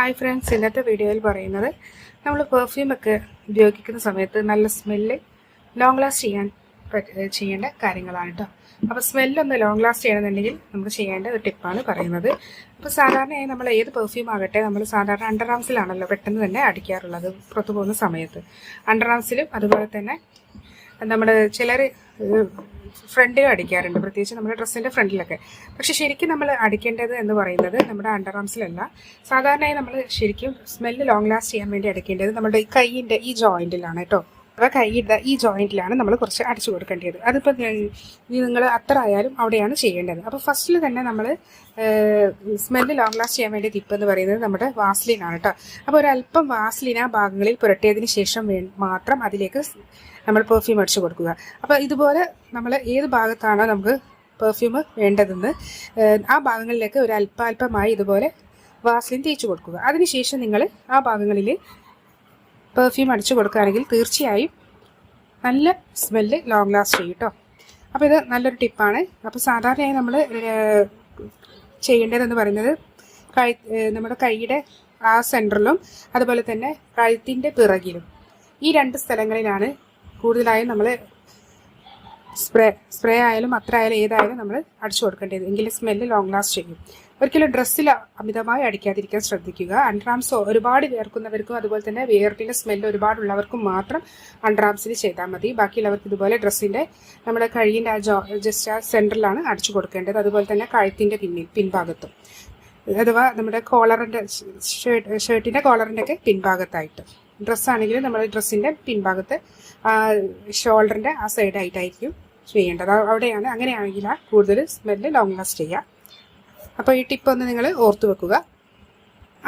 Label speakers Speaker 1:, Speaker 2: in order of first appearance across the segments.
Speaker 1: Hi friends ഇന്നത്തെ വീഡിയോയിൽ പറയുന്നത് നമ്മൾ പെർഫ്യൂമൊക്കെ ഉപയോഗിക്കുന്ന സമയത്ത് നല്ല സ്മെല്ല് ലോങ് ലാസ്റ്റ് ചെയ്യാൻ ചെയ്യേണ്ട കാര്യങ്ങളാണ് കേട്ടോ അപ്പോൾ സ്മെല്ലൊന്ന് ലോങ് ലാസ്റ്റ് ചെയ്യണമെന്നുണ്ടെങ്കിൽ നമ്മൾ ചെയ്യേണ്ട ഒരു ടിപ്പാണ് പറയുന്നത്. അപ്പോൾ സാധാരണയായി നമ്മൾ ഏത് പെർഫ്യൂം ആകട്ടെ നമ്മൾ സാധാരണ അണ്ടർ ആംസിലാണല്ലോ പെട്ടെന്ന് തന്നെ അടിക്കാറുള്ളത് പുറത്തു പോകുന്ന സമയത്ത്. അണ്ടർ ആംസിലും അതുപോലെ തന്നെ നമ്മൾ ചിലർ ഫ്രണ്ടിൽ അടിക്കാറുണ്ട്. പ്രത്യേകിച്ച് നമ്മുടെ ഡ്രസ്സിന്റെ ഫ്രണ്ടിലൊക്കെ. പക്ഷെ ശരിക്കും നമ്മൾ അടിക്കേണ്ടത് എന്ന് പറയുന്നത് നമ്മുടെ അണ്ടർ ആംസിലല്ല സാധാരണയായി നമ്മൾ ശരിക്കും സ്മെല്ല് ലോങ് ലാസ്റ്റ് ചെയ്യാൻ വേണ്ടി അടിക്കേണ്ടത് നമ്മുടെ ഈ കൈയിന്റെ ഈ ജോയിന്റിലാണ് കേട്ടോ. അഥവാ കൈയുടെ ഈ ജോയിന്റിലാണ് നമ്മൾ കുറച്ച് അടിച്ചു കൊടുക്കേണ്ടത് അതിപ്പോൾ നിങ്ങൾ അത്ര ആയാലും അവിടെയാണ് ചെയ്യേണ്ടത്. അപ്പോൾ ഫസ്റ്റിൽ തന്നെ നമ്മൾ സ്മെല്ല് ലോങ് ലാസ്റ്റ് ചെയ്യാൻ വേണ്ടി ടിപ്പ് എന്ന് പറയുന്നത് നമ്മുടെ വാസ്ലിനാണ് കേട്ടോ അപ്പോൾ ഒരല്പം വാസ്ലിൻ ആ ഭാഗങ്ങളിൽ പുരട്ടിയതിന് ശേഷം മാത്രം അതിലേക്ക് നമ്മൾ പെർഫ്യൂം അടിച്ചു കൊടുക്കുക. അപ്പോൾ ഇതുപോലെ നമ്മൾ ഏത് ഭാഗത്താണോ നമുക്ക് പെർഫ്യൂം വേണ്ടതെന്ന് ആ ഭാഗങ്ങളിലേക്ക് ഒരു അല്പാൽപമായി ഇതുപോലെ വാസ്ലിൻ തേച്ച് കൊടുക്കുക. അതിനുശേഷം നിങ്ങൾ ആ ഭാഗങ്ങളിൽ പെർഫ്യൂം അടിച്ചു കൊടുക്കുകയാണെങ്കിൽ തീർച്ചയായും നല്ല സ്മെല്ല് ലോങ് ലാസ്റ്റ് ചെയ്യും കേട്ടോ അപ്പോൾ ഇത് നല്ലൊരു ടിപ്പാണ് അപ്പോൾ സാധാരണയായി നമ്മൾ ചെയ്യേണ്ടതെന്ന് പറയുന്നത് കൈ നമ്മുടെ കൈയുടെ ആ സെന്ററിലും അതുപോലെ തന്നെ കഴുത്തിന്റെ പിറകിലും ഈ രണ്ട് സ്ഥലങ്ങളിലാണ് കൂടുതലായും നമ്മൾ സ്പ്രേ സ്പ്രേ ആയാലും അത്ര ആയാലും ഏതായാലും നമ്മൾ അടിച്ചു കൊടുക്കേണ്ടത് എങ്കിലും സ്മെല്ല് ലോങ് ലാസ്റ്റ് ചെയ്യും. ഒരിക്കലും ഡ്രസ്സിൽ അമിതമായി അടിക്കാതിരിക്കാൻ ശ്രദ്ധിക്കുക. അൺട്രാംസ് ഒരുപാട് വേർക്കുന്നവർക്കും അതുപോലെ തന്നെ വേർപ്പിന്റെ സ്മെല്ല് ഒരുപാടുള്ളവർക്കും മാത്രം അൺട്രാംസിൽ ചെയ്താൽ മതി. ബാക്കിയുള്ളവർക്ക് ഇതുപോലെ ഡ്രസ്സിന്റെ നമ്മുടെ കഴിയിന്റെ ആ ജോ ജസ്റ്റ് ആ സെന്ററിലാണ് അടിച്ചു കൊടുക്കേണ്ടത്. അതുപോലെ തന്നെ കഴുത്തിന്റെ പിന്നിൽ പിൻഭാഗത്തും. അഥവാ നമ്മുടെ കോളറിന്റെ ഷർട്ട് ഷർട്ടിന്റെ കോളറിന്റെ ഒക്കെ പിൻഭാഗത്തായിട്ട്. ഡ്രസ്സാണെങ്കിൽ നമ്മൾ ഡ്രസ്സിന്റെ പിൻഭാഗത്ത് ഷോൾഡറിന്റെ ആ സൈഡായിട്ടായിരിക്കും ചെയ്യേണ്ടത്. അവിടെയാണ് അങ്ങനെയാണെങ്കിൽ ആ കൂടുതൽ സ്മെല്ല് ലോങ് ലാസ്റ്റ് ചെയ്യുക. അപ്പോൾ ഈ ടിപ്പ് ഒന്ന് നിങ്ങൾ ഓർത്ത് വെക്കുക.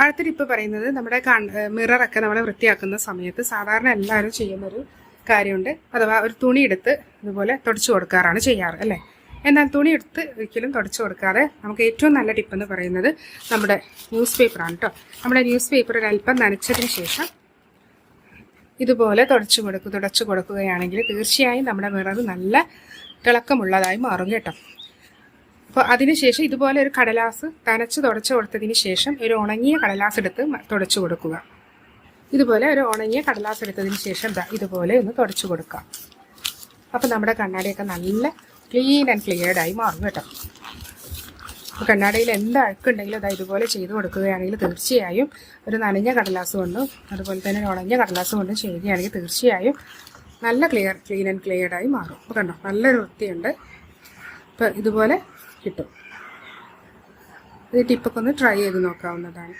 Speaker 1: അടുത്ത ടിപ്പ് പറയുന്നത് നമ്മുടെ മിററൊക്കെ നമ്മൾ വൃത്തിയാക്കുന്ന സമയത്ത് സാധാരണ എല്ലാവരും ചെയ്യുന്നൊരു കാര്യമുണ്ട്. അഥവാ ഒരു തുണി എടുത്ത് ഇതുപോലെ തുടച്ചു കൊടുക്കാറാണ് ചെയ്യാറ് അല്ലേ? എന്നാൽ തുണി എടുത്ത് ഒരിക്കലും തുടച്ചു കൊടുക്കാതെ നമുക്ക് ഏറ്റവും നല്ല ടിപ്പ് എന്ന് പറയുന്നത് നമ്മുടെ ന്യൂസ് പേപ്പറാണ് കേട്ടോ നമ്മുടെ ന്യൂസ് പേപ്പർ ഒരല്പം നനച്ചതിന് ശേഷം ഇതുപോലെ തുടച്ചു കൊടുക്കുക തുടച്ചു കൊടുക്കുകയാണെങ്കിൽ തീർച്ചയായും നമ്മുടെ മിറർ നല്ല തിളക്കമുള്ളതായി മാറും കേട്ടോ. അപ്പോൾ അതിനുശേഷം ഇതുപോലെ ഒരു കടലാസ് തനച്ച് തുടച്ചു കൊടുത്തതിന് ശേഷം ഒരു ഉണങ്ങിയ കടലാസ് എടുത്ത് തുടച്ചു കൊടുക്കുക. ഇതുപോലെ ഒരു ഉണങ്ങിയ കടലാസ് എടുത്തതിന് ശേഷം ഇതുപോലെ ഒന്ന് തുടച്ചു കൊടുക്കുക. അപ്പോൾ നമ്മുടെ കണ്ണാടിയൊക്കെ നല്ല ക്ലീൻ ആൻഡ് ക്ലിയർഡായി മാറും കേട്ടോ. കണ്ണാടിയിൽ എന്ത് അഴുക്കുണ്ടെങ്കിലും അത് ഇതുപോലെ ചെയ്ത് കൊടുക്കുകയാണെങ്കിൽ തീർച്ചയായും ഒരു നനഞ്ഞ കടലാസ് കൊണ്ടും അതുപോലെ തന്നെ ഉണങ്ങിയ കടലാസ് കൊണ്ടും ചെയ്യുകയാണെങ്കിൽ തീർച്ചയായും നല്ല ക്ലിയർ ക്ലീൻ ആൻഡ് ക്ലിയർഡായി മാറും. അപ്പോൾ കണ്ടോ നല്ലൊരു വൃത്തിയുണ്ട്. അപ്പോൾ ഇതുപോലെ കിട്ടും. ഇത് ടിപ്പൊക്കെ ഒന്ന് ട്രൈ ചെയ്ത് നോക്കാവുന്നതാണ്.